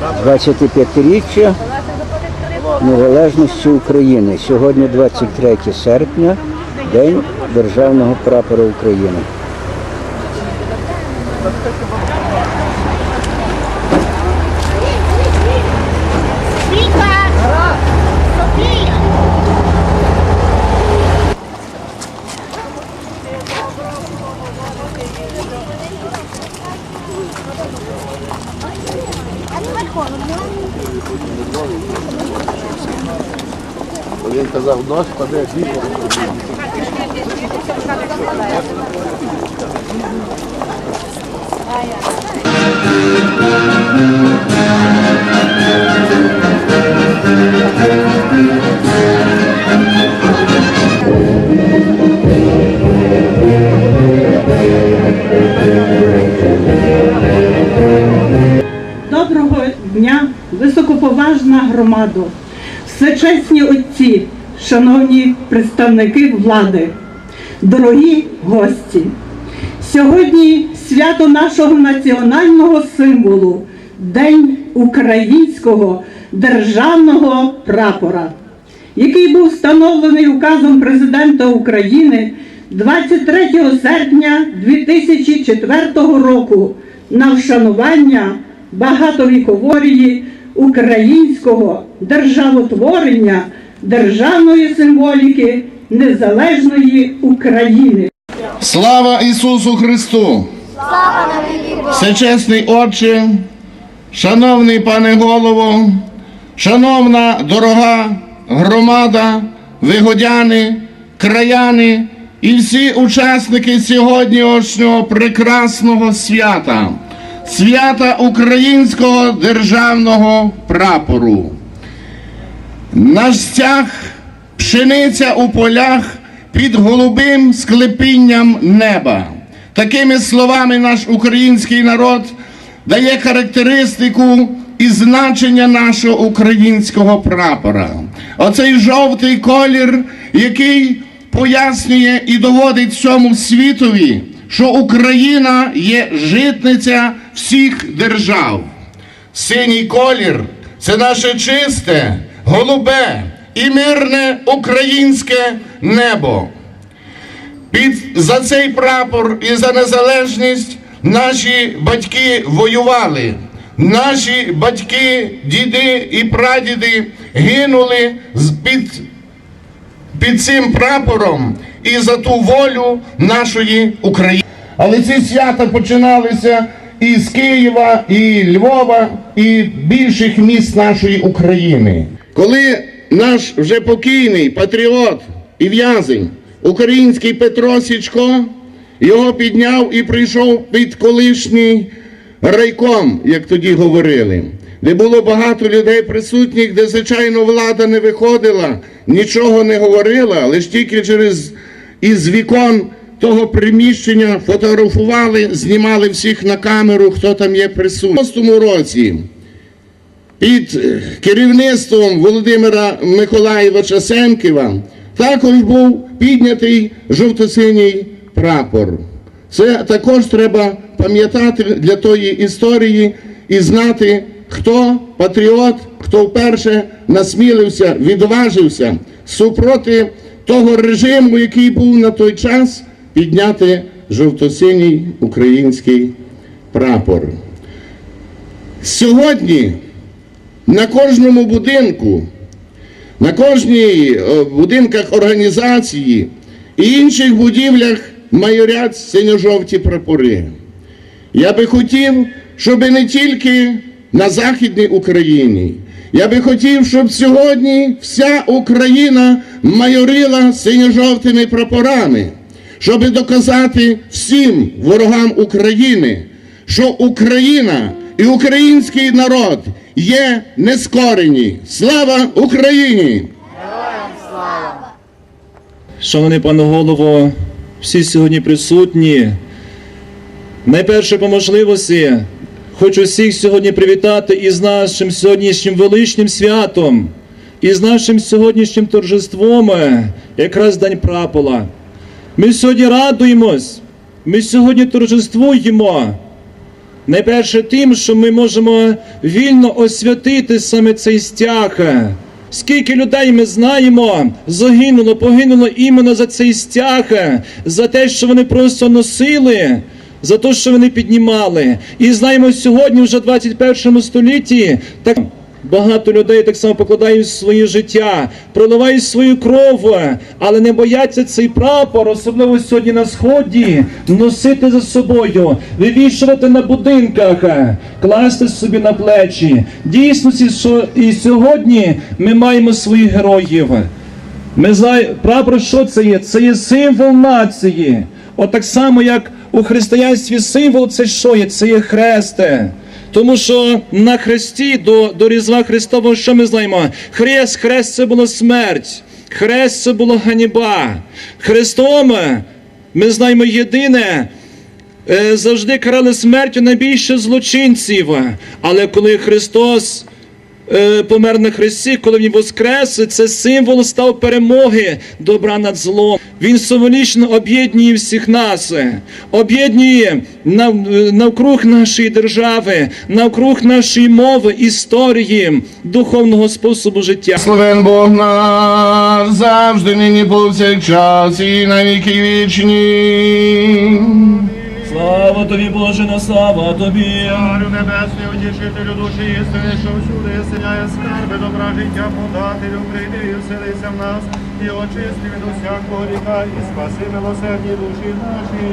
25-річчя незалежності України. Сьогодні 23 серпня, День Державного прапора України. Віка! Софія! Він казав, нож паде, вітер. Доброго дня, високоповажна громадо, всечесні отці, шановні представники влади, дорогі гості. Сьогодні свято нашого національного символу День українського державного прапора, який був встановлений указом президента України 23 серпня 2004 року на вшанування багатовікової українського державотворення, державної символіки незалежної України. Слава Ісусу Христу! Всечесний Отче, шановний пане голово, шановна дорога громада, вигодяни, краяни і всі учасники сьогоднішнього прекрасного свята, свята українського державного прапору. Наш стяг пшениця у полях під голубим склепінням неба. Такими словами наш український народ дає характеристику і значення нашого українського прапора. Оцей жовтий колір, який пояснює і доводить всьому світові, що Україна є житниця всіх держав. Синій колір це наше чисте, голубе і мирне українське небо. Під за цей прапор і за незалежність наші батьки воювали. Наші батьки, діди і прадіди гинули під, під цим прапором і за ту волю нашої України. Але ці свята починалися і з Києва, і Львова, і більших міст нашої України. Коли наш вже покійний патріот і в'язень, український Петро Січко, його підняв і прийшов під колишній райком, як тоді говорили, де було багато людей присутніх, де, звичайно, влада не виходила, нічого не говорила, лише тільки через із вікон того приміщення фотографували, знімали всіх на камеру, хто там є присутній. У 96 році під е, керівництвом Володимира Миколаєвича Семківа також був піднятий жовто-синій прапор. Це також треба пам'ятати для тої історії і знати, хто патріот, хто вперше насмілився, відважився супроти того режиму, який був на той час, підняти жовто-синій український прапор. Сьогодні на кожному будинку, на кожній е, будинках організації і інших будівлях майорять синьо-жовті прапори. Я би хотів, щоб не тільки на Західній Україні. Я би хотів, щоб сьогодні вся Україна майорила синьо-жовтими прапорами, щоб доказати всім ворогам України, що Україна і український народ є нескорені. Слава Україні! Шановний пане голово, всі сьогодні присутні. Найперше по можливості хочу всіх сьогодні привітати із нашим сьогоднішнім величним святом, і з нашим сьогоднішнім торжеством, е, якраз День прапора. Ми сьогодні радуємось, ми сьогодні торжествуємо, Найперше тим, що ми можемо вільно освятити саме цей стяг. Скільки людей ми знаємо, загинуло, погинуло іменно за цей стяг, за те, що вони просто носили, за те, що вони піднімали. І знаємо сьогодні, вже в 21 столітті, так багато людей так само покладають своє життя, проливають свою кров, але не бояться цей прапор, особливо сьогодні на сході, носити за собою, вивішувати на будинках, класти собі на плечі. Дійсно, і сьогодні ми маємо своїх героїв. Ми знаємо, прапор, що це є? Це є символ нації. От так само, як у християнстві символ, це що є? Це є хресте. Тому що на хресті до, до Різдва Христового, що ми знаємо? Хрест, хрест це була смерть, хрест це була ганіба. Христом ми знаємо єдине. е, Завжди карали смертю найбільше злочинців. Але коли Христос е, помер на хресті, коли він воскрес, це символ став перемоги добра над злом. Він символічно об'єднує всіх нас, об'єднує нав- е, навкруг нашої держави, навкруг нашої мови, історії, духовного способу життя. Славен Бог наш, завжди нині повсякчас і на віки вічні. Слава тобі, Боже, на слава тобі. Царю небесний, утішителю душі істини, що всюди синяє скарби, добра життя подателю, прийди і вселися в нас, і очисти від усякого гріха, і спаси милосердні душі наші.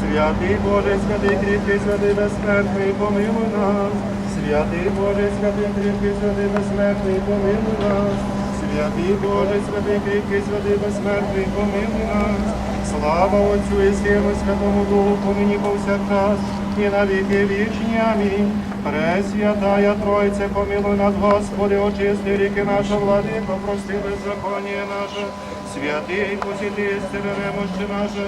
Святий Боже, святий кріпкий, святий безсмертний, помилуй нас. Святий Боже, святий кріпкий, святий безсмертний, помилуй нас. Святий Боже, святий кріпкий, святий безсмертний, помилуй нас. Слава Отцю і Сину, Святому Духу, нині повсякчас, і на віки вічні. Амінь. Пресвятая Тройце, помилуй нас, Господи, очисти ріки наша, владико, прости беззаконня наше, святий посіти, стири немощі наше,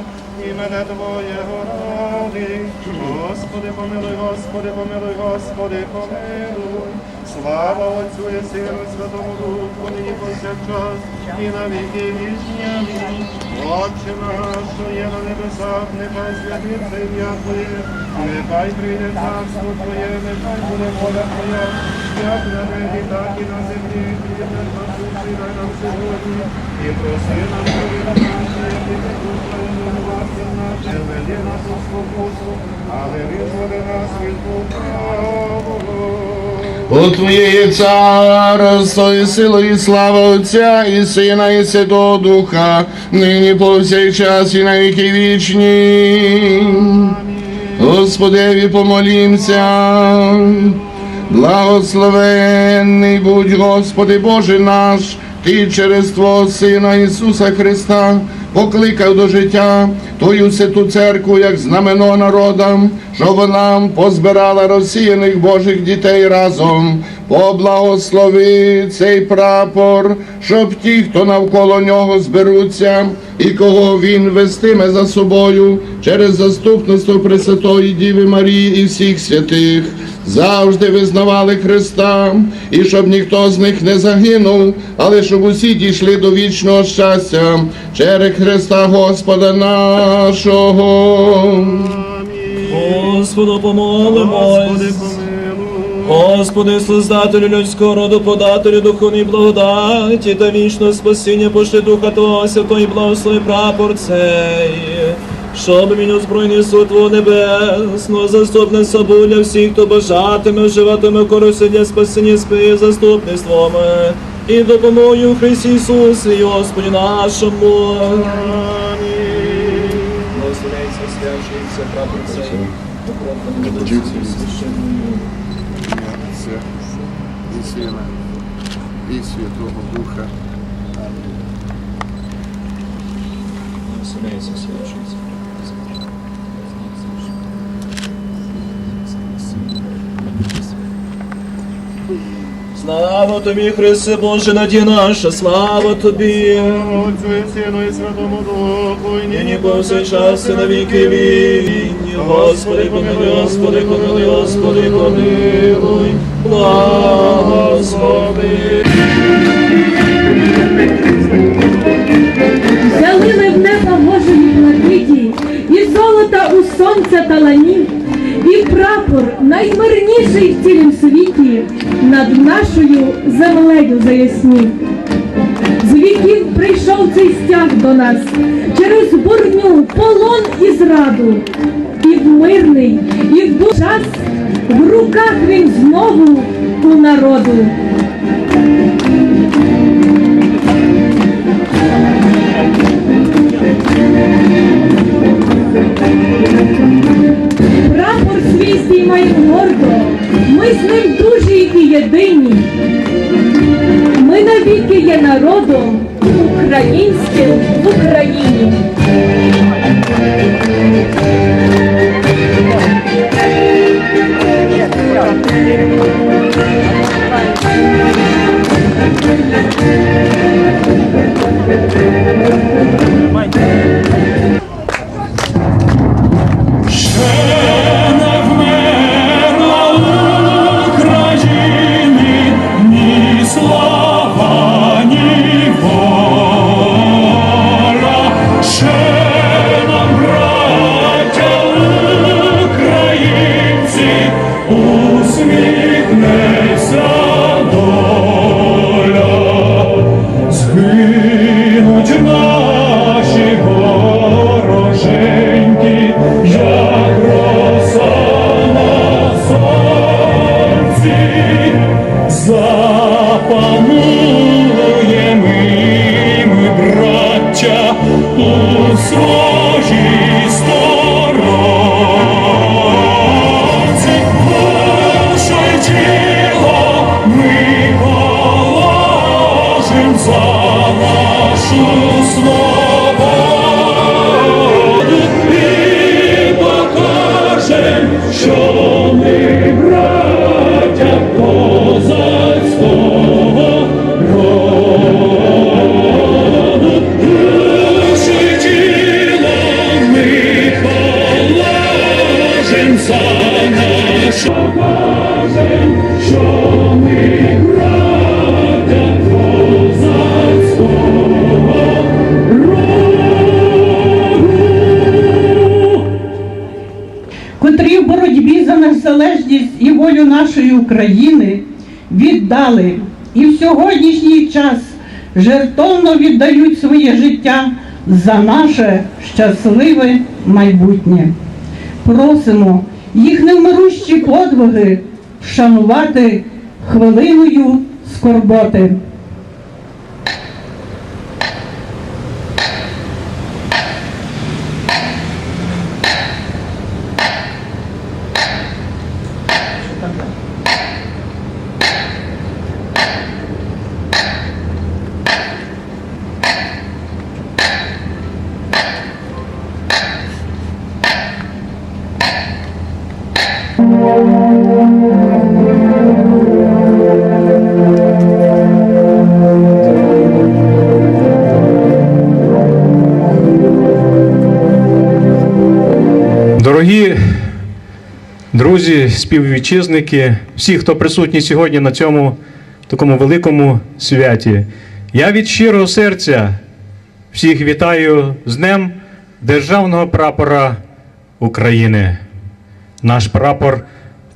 імене Твоє ради. Господи, помилуй, Господи, помилуй, Господи, помилуй. Слава Отцю і Сину, Святому Духу, нині повсякчас, і на віки вічні. Отче наш, що є на небесах, нехай святиться ім'я Твоє, нехай прийде царство Твоє, нехай буде воля Твоя, так і на землі, і проси нам наше, веди нас у спокусу, але визволи нас від. Бо Твоє царство і сила і слава Отця і Сина і Святого Духа, нині повсякчас і на віки вічні. Господеві помолімся. Благословенний будь Господи Боже наш, Ти через Твого Сина Ісуса Христа покликав до життя Твою святу церкву, як знамено народам, щоб нам позбирала розсіяних Божих дітей разом. Поблагослови цей прапор, щоб ті, хто навколо нього зберуться, і кого він вестиме за собою через заступництво Пресвятої Діви Марії і всіх святих, завжди визнавали Христа, і щоб ніхто з них не загинув, але щоб усі дійшли до вічного щастя через Христа Господа нашого. Господу помолимось. Господи, помилуй. Господи, Создателю людського роду, подателю духовної благодаті та вічного спасіння, пошли Духа Твого Святого і благослови прапор цей, щоб він озброєний Твого небесного, заступне собою для всіх, хто бажатиме, вживатиме користь для спасіння спиє заступництвом і допомогою Христі Ісусі, Господі нашому. Священною. І Сина, і Святого Духа. Благословляється, свячується. Слава тобі, Христе Боже, надія наша, слава тобі. Отцю і Сину і Святому Духу, і Нині повсякчас і на віки війні. Господи, помилуй, Господи, помилуй, Господи, помилуй, благослови. Залили в небо Божої блакиті, і золота у сонце таланів, прапор наймирніший в цілім світі над нашою землею заяснів. З віків прийшов цей стяг до нас через бурню, полон і зраду. І в мирний, і в ду- час в руках він знову у народу. Прапор свій стіймай гордо, ми з ним дружі і єдині. Ми навіки є народом українським в Україні. України котрі в боротьбі за незалежність і волю нашої України віддали і в сьогоднішній час жертовно віддають своє життя за наше щасливе майбутнє. Просимо їх невмирущі подвиги вшанувати хвилиною скорботи. Друзі, співвітчизники, всі, хто присутні сьогодні на цьому такому великому святі, я від щирого серця всіх вітаю з Днем Державного прапора України. Наш прапор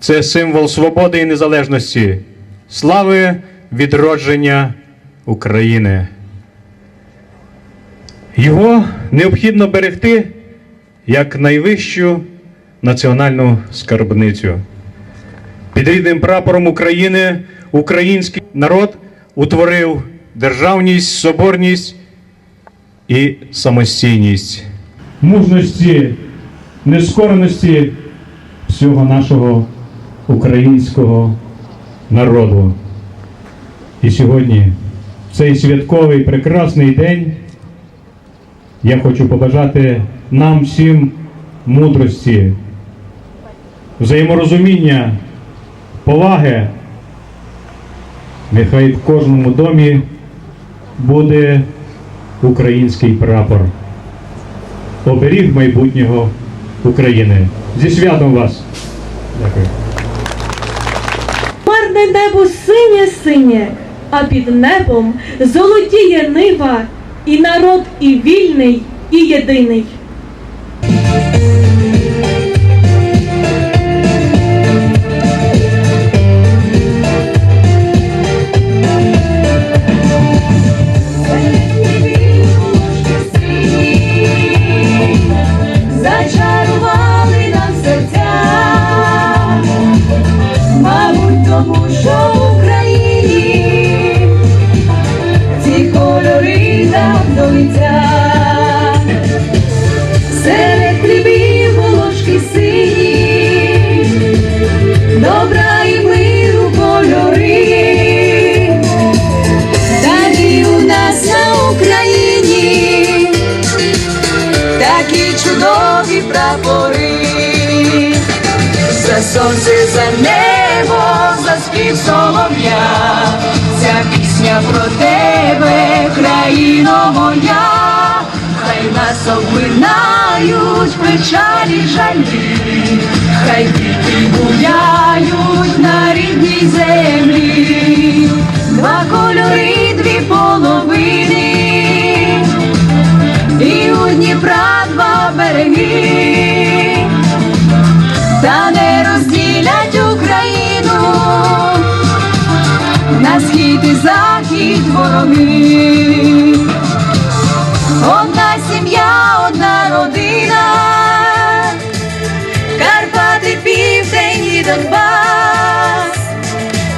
це символ свободи і незалежності, слави відродження України. Його необхідно берегти як найвищу національну скарбницю. Під рідним прапором України український народ утворив державність, соборність і самостійність. Мужності, нескореності всього нашого українського народу. І сьогодні, в цей святковий прекрасний день, я хочу побажати нам всім мудрості, взаєморозуміння, поваги. Нехай в кожному домі буде український прапор. Оберіг майбутнього України. Зі святом вас! Дякую. Марне небо синє синє, а під небом золотіє нива, і народ і вільний, і єдиний. Солов'я, ця пісня про тебе, країно моя, хай нас обминають печалі жалі, хай діти гуляють на рідній землі, два кольори, дві половини, і у Дніпра два береги схід і захід вороги. Одна сім'я, одна родина, Карпати, південь і Донбас,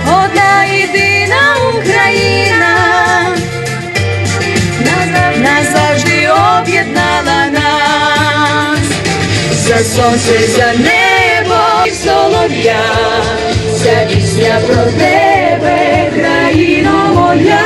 одна єдина Україна, назав- назавжди об'єднала нас. За сонце, за небо і солов'я, ця пісня про тебе, країно моя,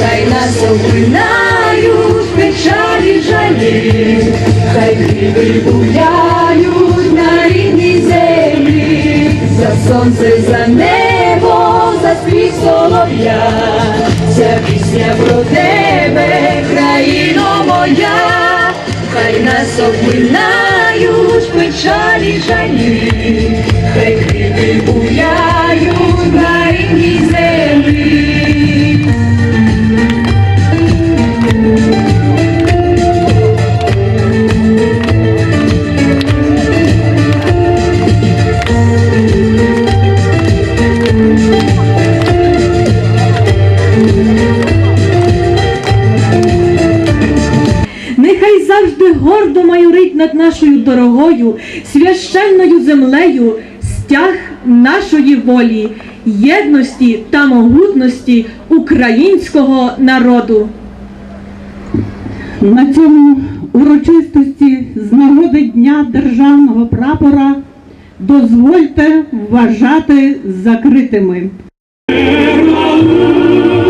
хай нас обминають печалі жалі, хай гриби гуляють на рідній землі, за сонце, за небо, за спів солов'я, ця пісня про тебе, країно моя. Хай нас обминають печалі жалі, хай квіти буяють на рідній землі. Священною землею стяг нашої волі, єдності та могутності українського народу. На цьому урочистості з нагоди Дня Державного прапора дозвольте вважати закритими.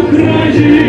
Україна!